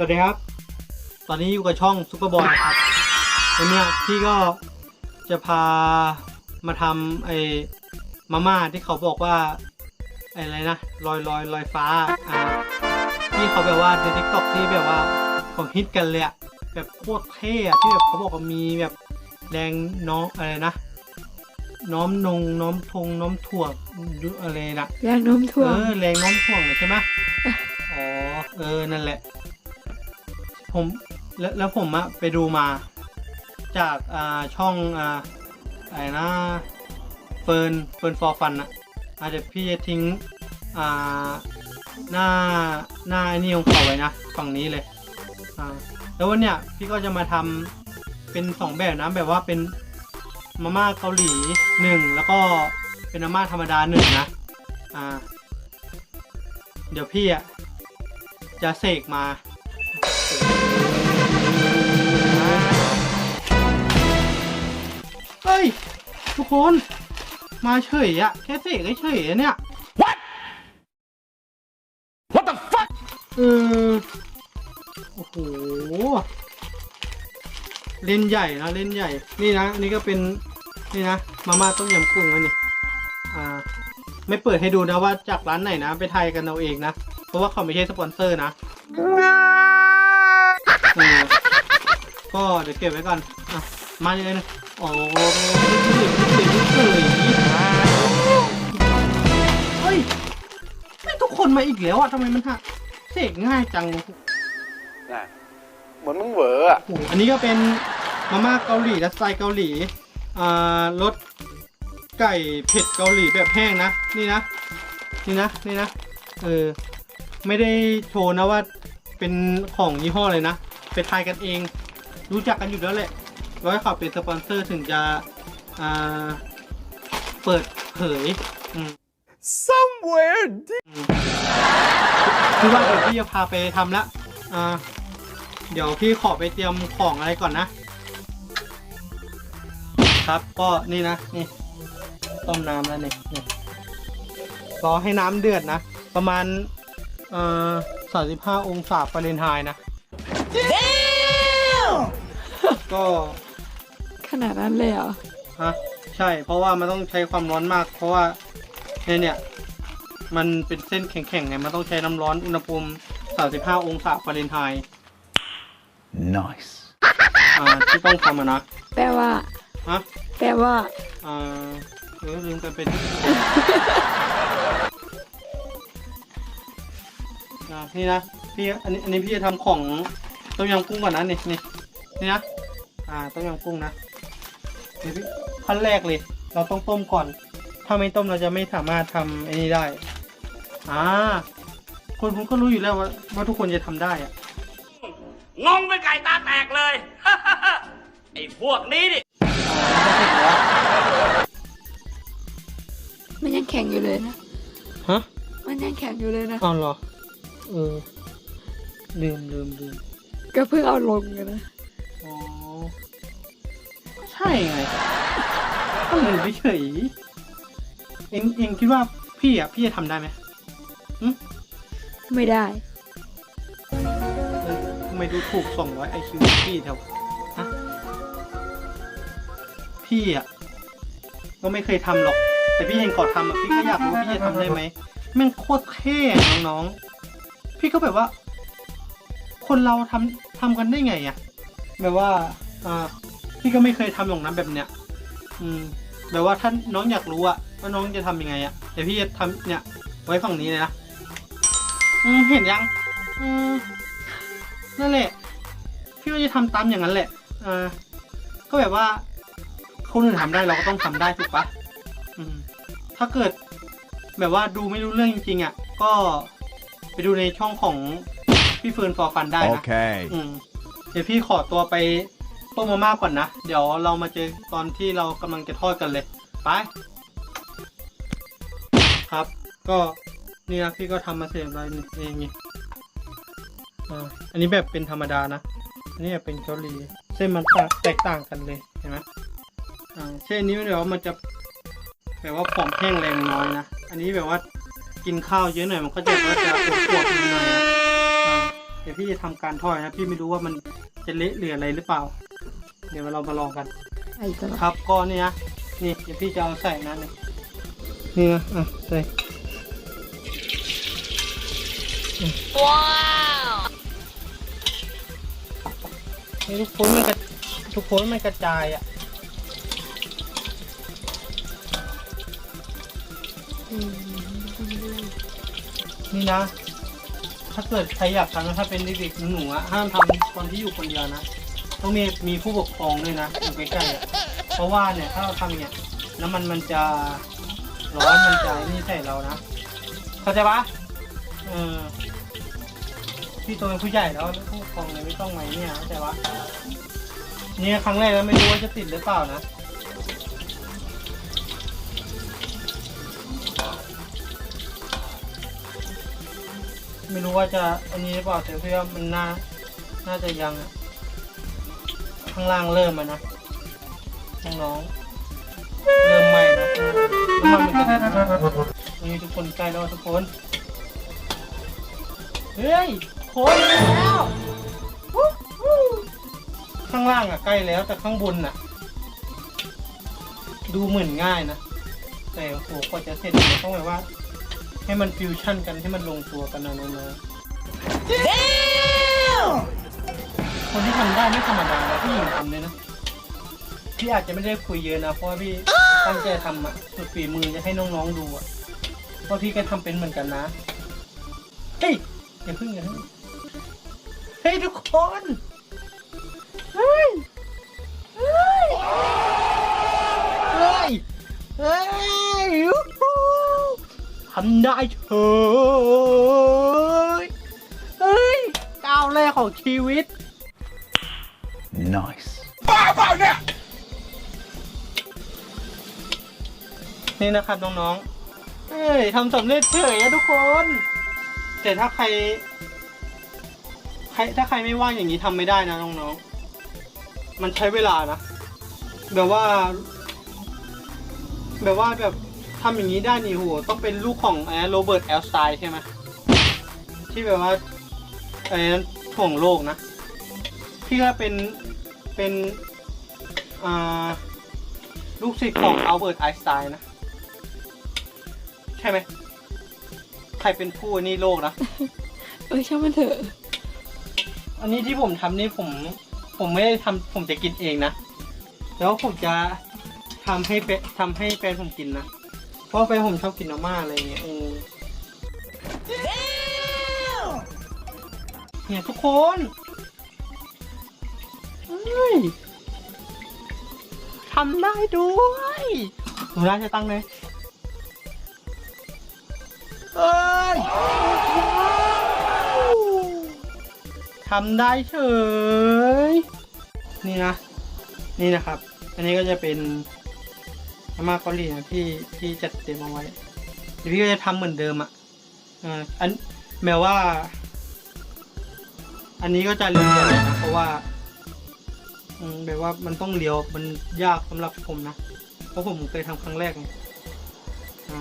สวัสดีครับ ตอนนี้อยู่กับช่องซุปเปอร์บอลครับ วันเนี้ยพี่ก็จะพามาทำไอ้มาม่าที่เขาบอกว่าไอ้อะไรนะลอยลอยลอยฟ้าอ่าที่เขาแบบว่าในทิกตอกที่แบบว่าเขาฮิตกันเลยอะแบบโคตรเท่อะที่แบบเขาบอกว่ามีแบบแดงน้องอะไรนะ น้อมนงน้อมทงน้อมถ่วงอะไรนะแรงโน้มถ่วงเออแรงโน้มถ่วงเลยใช่ไหมอ๋อเออนั่นแหละ ผมแล้วแล้วผมอะไปดูมา จากอ่าช่องอ่าอะไรนะเฟิร์นเฟิร์นฟอร์ฟันอะอาจจะเดี๋ยวพี่จะทิ้งอ่าหน้าหน้าไอ้นี่ของเขาไว้นะฝั่งนี้เลยอ่าแล้ววันเนี้ยพี่ก็จะมาทำเป็นสองแบบนะแบบว่าเป็นมาม่าเกาหลีหนึ่งแล้วก็เป็นมาม่าธรรมดาหนึ่งนะอ่าเดี๋ยวพี่อะจะเสกมา ทุกคน มาเฉยอะแค่เสกเฉยๆอะเนี่ย What? What the fuck? เออโอ้โหเล่นใหญ่นะเล่นใหญ่ นี่นะอันนี้ก็เป็นนี่นะมาม่าต้มยำกุ้งนะนี่อ่าไม่เปิดให้ดูนะว่าจากร้านไหนนะ ไปทายกันเอาเองนะ เพราะว่าเขาไม่ใช่สปอนเซอร์นะเออก็เดี๋ยวเก็บไว้ก่อนอะมาเลยนะ โอ้โหเฮ้ยไม่ทุกคนมาอีกแล้วอะทำไมมันฮะเสกง่ายจังน่ะเหมือนมึงเหวออะโอ้โหอันนี้ก็เป็นมาม่าเกาหลีและสไตล์เกาหลีอ่ารสไก่เผ็ดเกาหลีแบบแห้งนะ นี่นะ นี่นะ นี่นะ เออ ไม่ได้โชว์นะว่าเป็นของยี่ห้อเลยนะ ไปทายกันเอง รู้จักกันอยู่แล้วแหละ ร้อยเขาเป็นสปอนเซอร์ถึงจะอ่าเปิดเผยอืม somewhere deep คือว่าเดี๋ยวพี่จะพาไปทำละอ่าเดี๋ยวพี่ขอไปเตรียมของอะไรก่อนนะ ครับก็นี่นะนี่ต้มน้ำแล้วนี่นี่รอให้น้ำเดือดนะ ประมาณเอ่อสามสิบห้าองศาฟาเรนไฮน์นะก็ ขนาดนั้นเลยเหรอฮะใช่ เพราะว่ามันต้องใช้ความร้อนมาก เพราะว่าเนี่ยเนี่ย มันเป็นเส้นแข็งๆไงมันต้องใช้น้ำร้อนอุณหภูมิ 35 องศาฟาเรนไฮน์ nice อ่าที่ต้องทำอะนะแปลว่า ฮะแปลว่า อ่าเออลืมกันเป็นอ่านี่นะพี่อันนี้อันนี้พี่จะทำของต้มยำกุ้งก่อนนะนี่นี่นี่นะอ่าต้มยำกุ้งนะเดี๋ยวพี่ ขั้นแรกเลย เราต้องต้มก่อน ถ้าไม่ต้มเราจะไม่สามารถทำไอ้นี้ได้ อ่าคนผมก็รู้อยู่แล้วว่าว่าทุกคนจะทำได้อะงงเป็นไก่ตาแตกเลย ไอ้พวกนี้นี่อ่ามันจะเสร็จแล้วมันยังแข็งอยู่เลยนะ ฮะ มันยังแข็งอยู่เลยนะอ้าวเหรอ เออ ลืมลืมลืมก็เพิ่งเอาลงกันนะ อ๋อ ใช่ไงก็เลยไปเฉยเอ็งเอ็งคิดว่าพี่อะพี่จะทำได้ไหมไม่ได้เออทำไมดูถูกสองร้อยไอคิวพี่แถวฮะพี่อะ ก็ไม่เคยทำหรอก แต่พี่เห็นเขาทำอะพี่ก็อยากรู้ว่าพี่จะทำได้ไหมแม่งโคตรเท่อะน้องๆ พี่ก็แบบว่า คนเราทำทำกันได้ไงอะ แบบว่า อ่า พี่ก็ไม่เคยทำหรอกนะแบบเนี้ย อืมแบบว่าถ้าน้องอยากรู้อะว่าน้องจะทำยังไงอะเดี๋ยวพี่จะทำเนี่ย ไว้ฝั่งนี้เลยนะ อืมเห็นยัง อืมนั่นแหละ พี่ก็จะทำตามอย่างนั้นแหละอ่าก็แบบว่า คนอื่นทำได้เราก็ต้องทำได้ถูกปะอืม ถ้าเกิด แบบว่าดูไม่รู้เรื่องจริงๆอะก็ไปดูในช่องของพี่เฟิร์นฟอร์ฟันได้นะ okay อืมเดี๋ยวพี่ขอตัวไป ต้มมาม่าก่อนนะ เดี๋ยวเรามาเจอตอนที่เรากำลังจะทอดกันเลย ไป ครับ ก็นี่นะพี่ก็ทำมาเสร็จแล้วเองนี่อ่าอันนี้แบบเป็นธรรมดานะอันนี้แบบเป็นเกาหลีเส้นมันแตกต่างกันเลยเห็นไหมอ่าเส้นนี้แบบว่ามันจะแบบว่าผอมแห้งแรงน้อยนะ อันนี้แบบว่ากินข้าวเยอะหน่อยมันก็จะว่าจะอวบๆหน่อยนะอ่าดี๋ยวพี่จะทำการทอดนะ พี่ไม่รู้ว่ามันจะเละหรืออะไรหรือเปล่า เดี๋ยวเรามาลองกัน ไอ้ตลอดครับก็เนี่ยนะนี่เดี๋ยวพี่จะเอาใส่นั่นเลยนี่นะอะใส่ว้าวนี่ทุกคนมันกระทุกคนมันกระจายอะอืมนี่นะ ถ้าเกิดใครอยากทำนะถ้าเป็นเด็กๆหนูๆอะห้ามทำตอนที่อยู่คนเดียวนะ ต้องมีมีผู้ปกครองด้วยนะอยู่ใกล้ๆอะเพราะว่าเนี่ยถ้าเราทำเงี้ยน้ำมันมันจะร้อนมันจะนี่ใส่เรานะเข้าใจปะเออพี่โตเป็นผู้ใหญ่แล้วผู้ปกครองเลยไม่ต้องไหมเนี่ยเข้าใจปะนี่ครั้งแรกแล้วไม่รู้ว่าจะติดหรือเปล่านะไม่รู้ว่าจะอันนี้หรือเปล่าแต่เพื่อมันน่าน่าจะยังอะ ข้างล่างเริ่มมานะน้องๆเริ่มไหม้นะน้ำมันมันจะนี่ทุกคนใกล้แล้วทุกคนเฮ้ยโคนแล้วข้างล่างอะใกล้แล้วแต่ข้างบนน่ะ ดูเหมือนง่ายนะ แต่โอ้โหกว่าจะเสร็จต้องแบบว่า ให้มันฟิวชั่นกันให้มันลงตัวกันนะน้องๆ คนที่ทำได้ไม่ธรรมดานะพี่หญิงทำเลยนะพี่อาจจะไม่ได้คุยเยอะนะเพราะว่าพี่ตั้งใจทำอะสุดฝีมือจะให้น้องๆดูอะเพราะพี่ก็ทำเป็นเหมือนกันนะเฮ้ยอย่าพึ่งอย่าพึ่งเฮ้ยทุกคนเฮ้ยเฮ้ยเฮ้ยเฮ้ยยูฮูทำได้เฉยเฮ้ยก้าวแรกของชีวิต Nice. นี่นะครับน้องๆเอ้ยทำสำเร็จเฉยอะทุกคน แต่ถ้าใคร ใคร ถ้าใครไม่ว่างอย่างนี้ทำไม่ได้นะน้องๆ มันใช้เวลานะ แบบว่า แบบว่าแบบทำอย่างนี้ได้นี่โหต้องเป็นลูกของไอ้โรเบิร์ตแอลสไตน์ใช่ไหมที่แบบว่าไอ้นั้นถ่วงโลกนะ พี่ก็เป็น เป็นอ่าลูกศิษย์ของอัลเบิร์ตไอน์สไตน์นะ ใช่ไหม ใครเป็นผู้นี่โลกนะ เออช่างมันเถอะ อันนี้ที่ผมทำนี่ผม ผมไม่ได้ทำผมจะกินเองนะ แล้วผมจะทำให้เปนทำให้แฟนผมกินนะ เพราะแฟนผมชอบกินมาม่าอะไรเงี้ยเออเนี่ยทุกคนเฮ้ย ทำได้ด้วยหนูน่าจะตั้งเลยเอ้ยทำได้เฉย นี่นะ นี่นะครับ อันนี้ก็จะเป็นมาม่าเกาหลีนะที่ที่จัดเตรียมเอาไว้เดี๋ยวพี่ก็จะทำเหมือนเดิมอะอันแม้ว่า อันนี้ก็จะเรียวๆหน่อยนะเพราะว่า อืมแบบว่ามันต้องเลียวมันยากสำหรับผมนะ เพราะผมเคยทำครั้งแรกไงอ่า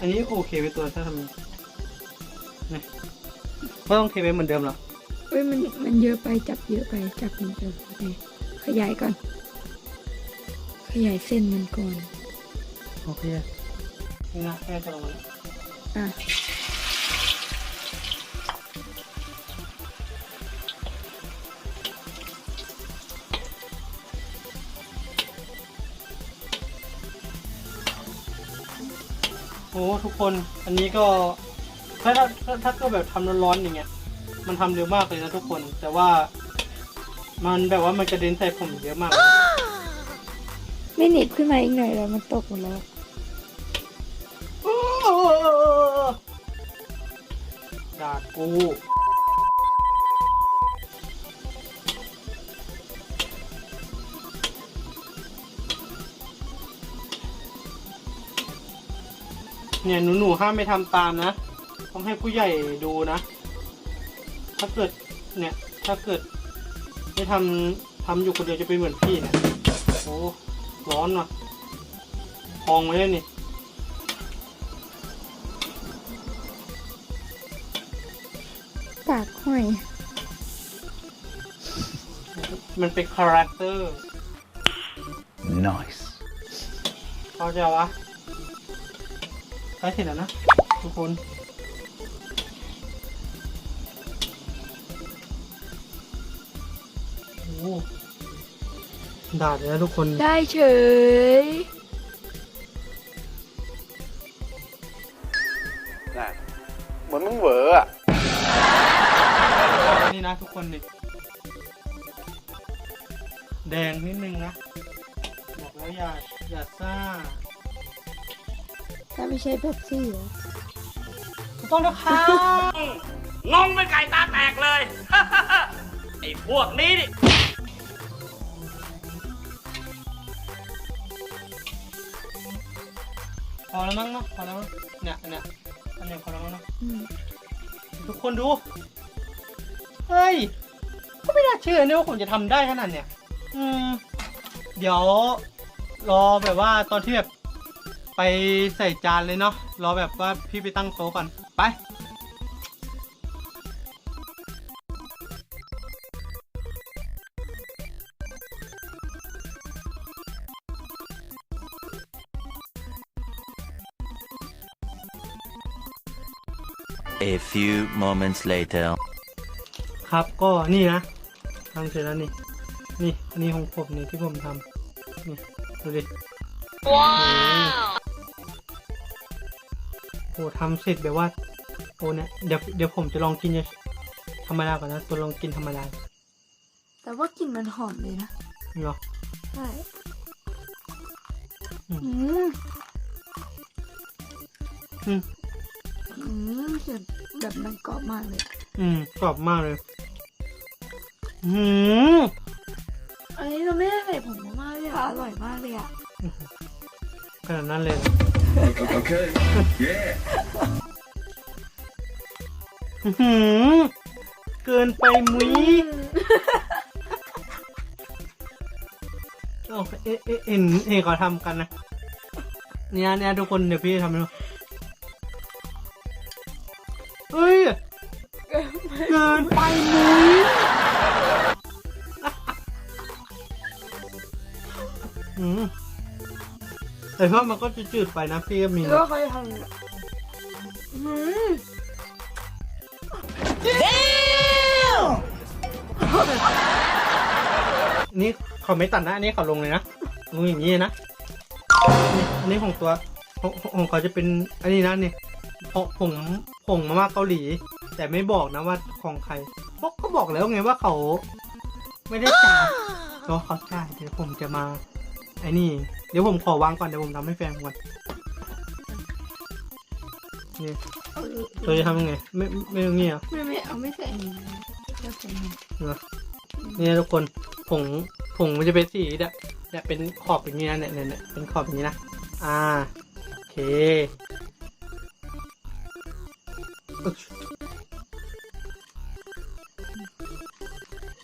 อันนี้โอเคไปตัวถ้าทำนี้นะก็ต้องเทไปเหมือนเดิมหรอเอ้ยมันมันเยอะไปจับเยอะไปจับมันเยอะไปขยายก่อน ขยายเส้นมันก่อนโอเคนี่นะแค่จะลงมาอะ อ้ทุกคนอันนี้ก็ถ้าถ้าถ้าถ้าก็แบบทำร้อนๆอย่างเงี้ย มันทำเร็วมากเลยนะทุกคน แต่ว่า มันแบบว่ามันกระเด็นใส่ผมเยอะมาก ไม่หนีบขึ้นมาอีกหน่อยแล้วมันตกหมดแล้วดาดกู เนี่ยหนูหนูๆห้ามไม่ทำตามนะ ต้องให้ผู้ใหญ่ดูนะ ถ้าเกิดเนี่ย ถ้าเกิดไม่ทำทำอยู่คนเดียวจะเป็นเหมือนพี่เนี่ยโอ้ร้อนว่ะพองไว้เลยนี่ปากห้อย มันเป็นคาแรคเตอร์ Nice. เขาใจวะ ใกล้เสร็จแล้วนะทุกคน โอ้โหดาดเลยนะทุกคน ได้เฉย น่ะเหมือนมึงเหวออะ นี่นะทุกคนนี่แดงนิดนึงนะ บอกแล้วอย่าอย่าซ่า ถ้าไม่ใช่เป๊ปซี่เหรอถูกต้องแล้วครับงงเป็นไก่ตาแตกเลย ไอ้พวกนี้นี่พอแล้วมั้งเนาะพอแล้วมั้งเนี่ยเนี่ยอันเนี้ยพอแล้วมั้งเนาะอืมทุกคนดู เฮ้ย ก็ไม่น่าเชื่อเนี่ยว่าผมจะทำได้ขนาดเนี้ยอืม เดี๋ยว รอแบบว่าตอนที่แบบ ไปใส่จานเลยเนาะรอแบบว่าพี่ไปตั้งโต๊ะก่อนไป A few moments later. ครับก็นี่นะทำเสร็จแล้วนี่ นี่ อันนี้ของผมนี่ที่ผมทำนี่ ดูดิ ว้าว โหทำเสร็จแบบว่าโอ้เนี่ยเดี๋ยวเดี๋ยวผมจะลองกินธรรมดาก่อนนะตัวลองกินธรรมดาแต่ว่ากลิ่นมันหอมเลยนะเนาะใช่อืมอืมอืมอืมเสียงแบบมันกรอบมากเลย อืมกรอบมากเลยอืมอันนี้เราไม่ได้ใส่ผงมากเลยค่ะอร่อยมากเลยอะ ขนาดนั้นเลยเหรอ Okay. Yeah. อื้อหือเกินไปมุ้ยเอ้าเอ๊ะเอ๊ะเห็นเห็นเขาทำกันนะ เนี่ยเนี่ยทุกคนเดี๋ยวพี่ทำให้ดูเฮ้ย เกินไป แต่ว่ามันก็จืดๆไปนะพี่ก็มีแล้วก็เขาจะทำแบบอืมนี่เขาไม่ตัดนะอันนี้เขาลงเลยนะลงอย่างนี้นะนี่อันนี้ของตัวของของเขาจะเป็นอันนี้นะนี่ผงผงผงมาม่าเกาหลี แต่ไม่บอกนะว่าของใครเพราะเขาบอกแล้วไงว่าเขา ไม่ได้จ่ายก็เขาจ่ายเดี๋ยวผมจะมา ไอ้นี่ เดี๋ยวผมขอวางก่อนเดี๋ยวผมทำให้แฟนผมก่อนนี่เธอจะทำยังไง ไม่ไม่ตรงนี้เหรอไม่ไม่เอาไม่ใส่อันนี้ก็ใส่อันนี้เหรอเนี่ยทุกคนผงผงมันจะเป็นสีเนี่ยเนี่ยเป็นขอบอย่างนี้นะเนี่ยเนี่ยเนี่ยเป็นขอบอย่างนี้นะอ่าโอเคอึ๊ก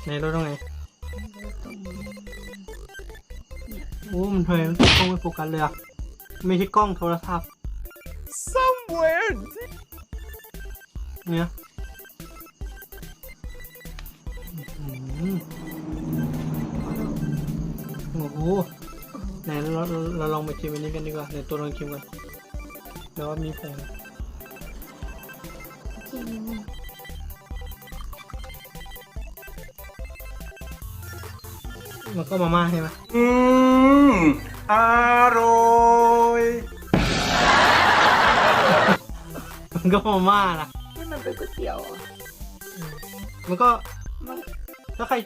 ในรถตรงไหน โอ้ มันทำไมมันกล้องไม่โฟกัสเลยอะไม่ใช่กล้องโทรศัพท์ somewhere เนี่ยอื้อหือโอ้โหไหนเราเราเราลองไปชิมอันนี้กันดีกว่าเดี๋ยวตัวลองชิมกันเดี๋ยวว่ามีผงกิน มันก็มาม่าใช่ไหม Mmm. Aroy. มันก็มาม่านะนี่มันเป็นก๋วยเตี๋ยวอะมันก็มันถ้าใคร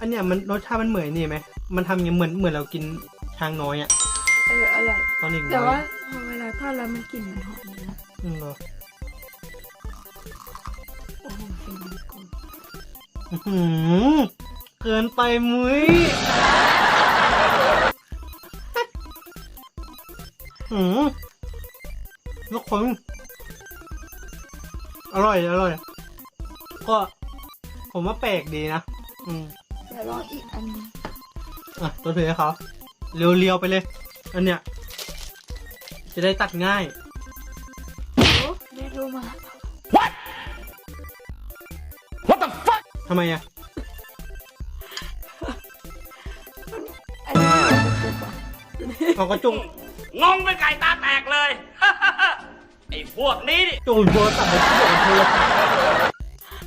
อันเนี้ยมันรสชาติมันเหมือนนี่ไหมมันทำอย่างเงี้ยเหมือนเหมือนเรากินช้างน้อยอะเอออร่อย ตอนเด็กน้อยแต่ว่าพอเวลาทอดแล้วมันกลิ่นมันหอมเลยนะอืมเหรอโอ้โหเป็นมันกลมอื้อหือ เกินไปมุ้ยอืมทุกคน อร่อย อร่อย ก็ ผมว่าแปลกดีนะ อืมเดี๋ยวลองอีกอันหนึงอะตัวถือให้เขาเรียวๆไปเลย อันเนี้ย จะได้ตัดง่าย โอ้แม่รู้มาทำไมอะ เอากระจุกงงเป็นไก่ตาแตกเลย ไอ้พวกนี้นี่จุกโทรศัพท์ไปที่บอกโทรศัพท์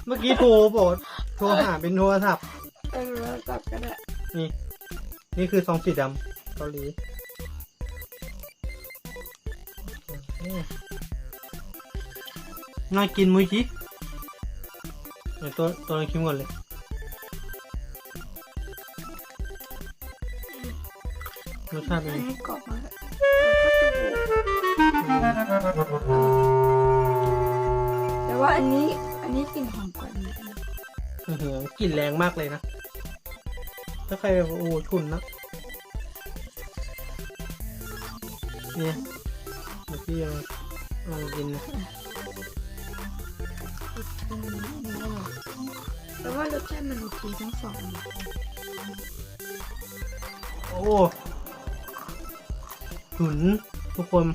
เมื่อกี้โทรบอกโทรหาเป็นโทรศัพท์เออเราจับกันอะนี่ นี่คือซองสีดำเกาหลีน่ากินมุ้ยจิเดี๋ยวตัวตัวนี้คิมก่อนเลย รสชาติเป็นอันไงนี้กรอบมากแต่ว่าอันนี้อันนี้กลิ่นหอมกว่านี้อื้อหือกลิ่นแรงมากเลยนะ ถ้าใครแบบโอ้โหฉุนนะเนี่ยเดี๋ยวพี่เอาลองกินนะอืมอันนี้อร่อยแต่ว่ารสชาติมันโอเคทั้งสองอันโอ้ ฉุนทุกคน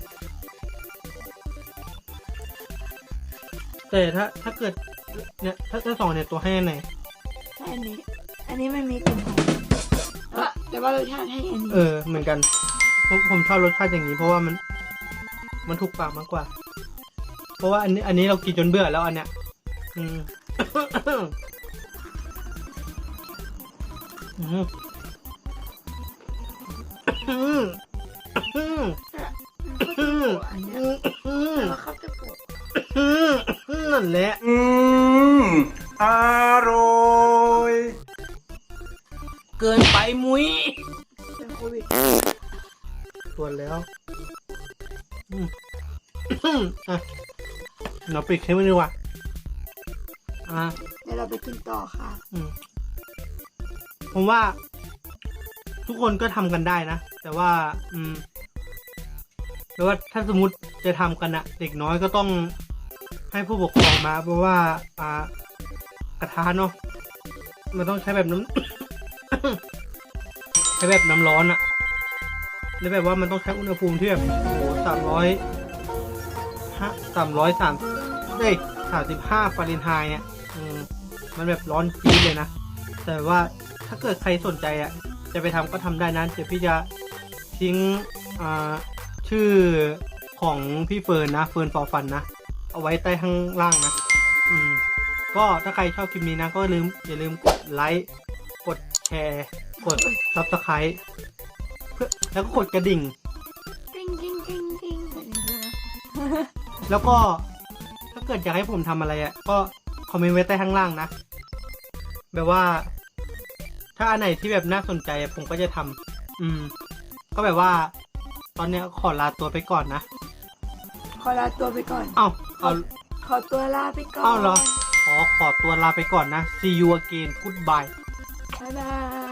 แต่ถ้าถ้าเกิดเนี่ยถ้าถ้าสองเนี่ยตัวให้อันไหนใช่อันนี้ อันนี้มันมีกลิ่นหอมแต่ว่าแต่ว่ารสชาติให้อันนี้เออ เหมือนกันผมผมชอบรสชาติอย่างนี้เพราะว่ามัน มันถูกปากมากกว่า เพราะว่าอันนี้ อันนี้เรากินจนเบื่อแล้วอันเนี้ยอืมอืม อืมอืมมันก็จะโปะอันเนี้ยอืมแต่ว่าเขาจะปะอืมนั่นแหละ อืมอร่อยเกินไปมุ้ยเป็นโควิดส่วนแล้วอืมอืมอะเราปิดคลิปไว้ดีกว่าอะเดี๋ยวเราไปกินต่อค่ะ อืมผมว่า ทุกคนก็ทำกันได้นะ แต่ว่า อืม แต่ว่าถ้าสมมติจะทำกันอะเด็กน้อยก็ต้องให้ผู้ปกครองมาเพราะว่าอ่ากระทะเนาะมันต้องใช้แบบน้ำใช้แบบน้ำร้อนอะแล้วแบบว่ามันต้องใช้อุณหภูมิที่แบบโอ้สามร้อยห้าสามร้อยสามเอ้ยสามสิบห้าฟาเรนไฮน์เนี่ยมันแบบร้อนจี๊ดเลยนะ แต่ว่าถ้าเกิดใครสนใจอะจะไปทำก็ทำได้นะเดี๋ยวพี่จะทิ้งอ่า ชื่อของพี่เฟิร์นนะ เฟิร์นฟอร์ฟันนะ เอาไว้ใต้ข้างล่างนะ อืม ก็ถ้าใครชอบคลิปนี้นะ ก็ลืมอย่าลืมกดไลค์ กดแชร์ กด subscribe เพื่อแล้วก็กดกระดิ่งกิ้งกิ้งกิ้งกิ้งแบบนี้ใช่ไหมแล้วก็ถ้าเกิดอยากให้ผมทำอะไรอะ ก็คอมเมนต์ไว้ใต้ข้างล่างนะ แบบว่า ถ้าอันไหนที่แบบน่าสนใจอะผมก็จะทำอืม ก็แบบว่า ตอนเนี้ยขอลาตัวไปก่อนนะ ขอลาตัวไปก่อน เอ้าเอาขอตัวลาไปก่อน เอ้าเหรอขอขอตัวลาไปก่อนนะ see you again goodbye บ๊ายบาย